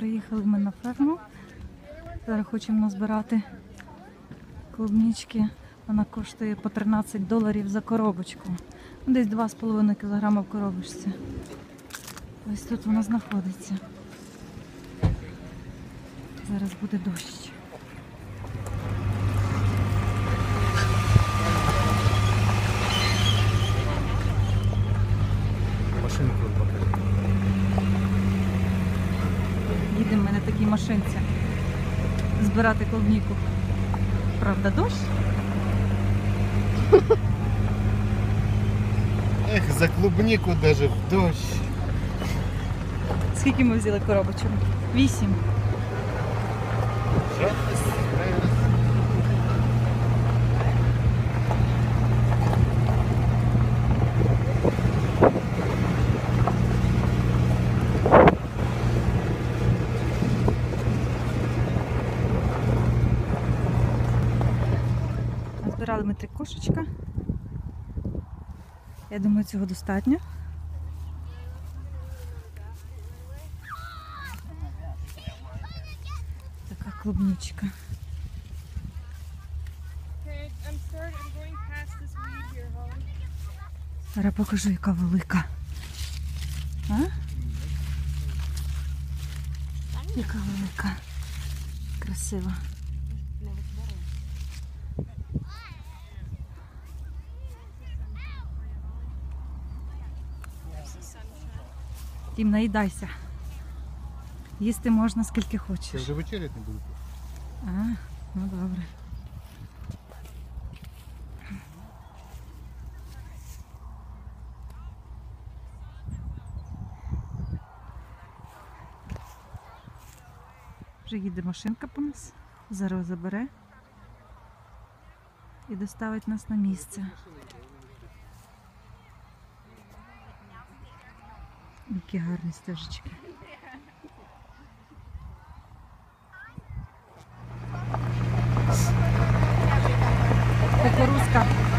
приїхали ми на ферму. Зараз хочемо назбирати клубнички. Вона коштує по 13 доларів за коробочку. Десь 2,5 кг в коробочці. Ось тут вона знаходиться. Зараз буде дощ. Їдемо мене такій машинці збирати клубніку. Правда, дощ? Ех, за клубніку даже в дощ. Скільки ми взяли коробочок? Вісім. Жадность, Збирали ми три кошечка. Я думаю, цього достатньо. Така клубничка. Зараз покажу, яка велика. А? Яка велика. Красива. Тім, наїдайся. Їсти можна скільки Я хочеш. вже вечерять не буду. А, ну добре. Вже їде машинка по нас. Зараз забере і доставить нас на місце. Які гарні стежечки. Кукурузка.